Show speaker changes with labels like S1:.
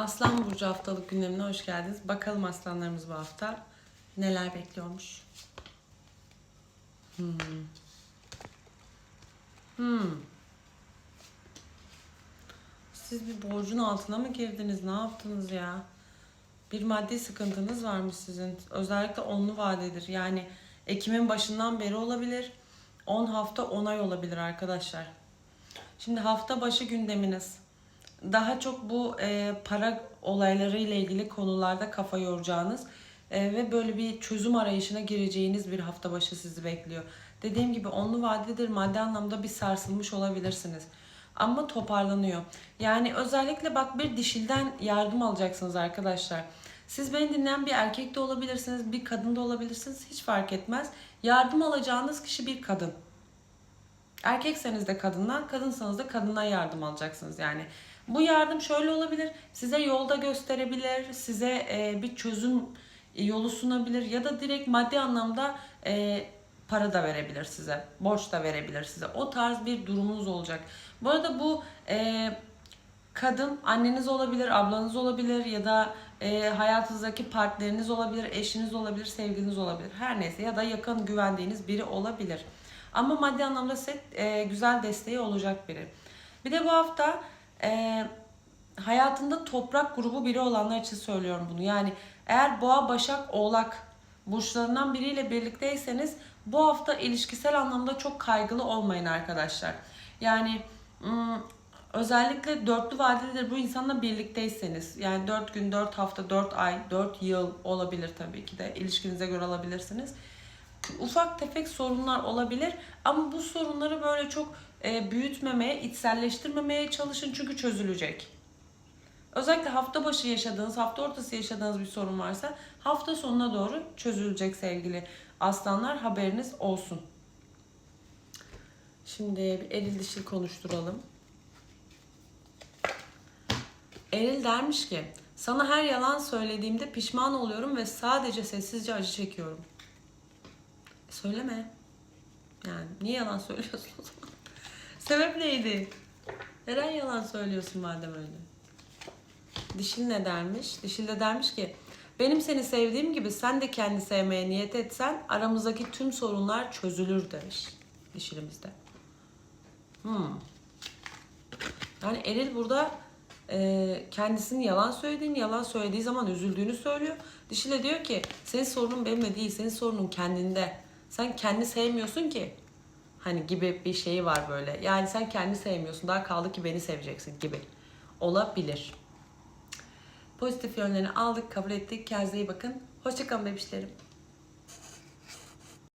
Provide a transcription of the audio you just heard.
S1: Aslan Burcu haftalık gündemine hoş geldiniz. Bakalım aslanlarımız bu hafta neler bekliyormuş. Hmm. Hmm. Siz bir borcun altına mı girdiniz? Ne yaptınız ya? Bir maddi sıkıntınız varmış sizin. Özellikle onlu vadedir. Yani Ekim'in başından beri olabilir. 10 hafta 10 ay olabilir arkadaşlar. Şimdi hafta başı gündeminiz. Daha çok bu e, para olayları ile ilgili konularda kafa yoracağınız e, ve böyle bir çözüm arayışına gireceğiniz bir hafta başı sizi bekliyor. Dediğim gibi onlu vadedir maddi anlamda bir sarsılmış olabilirsiniz. Ama toparlanıyor. Yani özellikle bak bir dişilden yardım alacaksınız arkadaşlar. Siz beni dinleyen bir erkek de olabilirsiniz, bir kadın da olabilirsiniz. Hiç fark etmez. Yardım alacağınız kişi bir kadın. Erkekseniz de kadından, kadınsanız da kadından yardım alacaksınız yani. Bu yardım şöyle olabilir. Size yolda gösterebilir, size e, bir çözüm yolu sunabilir ya da direkt maddi anlamda e, para da verebilir size. Borç da verebilir size. O tarz bir durumunuz olacak. Bu arada bu e, kadın anneniz olabilir, ablanız olabilir ya da hayatınızdaki partneriniz olabilir, eşiniz olabilir, sevgiliniz olabilir. Her neyse ya da yakın güvendiğiniz biri olabilir. Ama maddi anlamda size e, güzel desteği olacak biri. Bir de bu hafta e, hayatında toprak grubu biri olanlar için söylüyorum bunu. Yani eğer boğa, başak, oğlak burçlarından biriyle birlikteyseniz bu hafta ilişkisel anlamda çok kaygılı olmayın arkadaşlar. Yani özellikle dörtlü vadededir bu insanla birlikteyseniz yani 4 gün, 4 hafta, 4 ay, 4 yıl olabilir tabii ki de ilişkinize göre alabilirsiniz ufak tefek sorunlar olabilir ama bu sorunları böyle çok e, büyütmemeye, içselleştirmemeye çalışın çünkü çözülecek. Özellikle hafta başı yaşadığınız, hafta ortası yaşadığınız bir sorun varsa hafta sonuna doğru çözülecek sevgili aslanlar haberiniz olsun. Şimdi bir eril dişil konuşturalım. Eril dermiş ki sana her yalan söylediğimde pişman oluyorum ve sadece sessizce acı çekiyorum. Söyleme. Yani niye yalan söylüyorsun o zaman? Sebep neydi? Neden yalan söylüyorsun madem öyle? Dişil ne dermiş? Dişil de dermiş ki benim seni sevdiğim gibi sen de kendi sevmeye niyet etsen aramızdaki tüm sorunlar çözülür demiş dişilimizde. Hmm. Yani Eril burada e, kendisinin yalan söylediğini, yalan söylediği zaman üzüldüğünü söylüyor. Dişi de diyor ki senin sorunun benimle değil, senin sorunun kendinde. Sen kendi sevmiyorsun ki. Hani gibi bir şeyi var böyle. Yani sen kendi sevmiyorsun. Daha kaldı ki beni seveceksin gibi. Olabilir. Pozitif yönlerini aldık, kabul ettik. Kendinize iyi bakın. Hoşçakalın bebişlerim.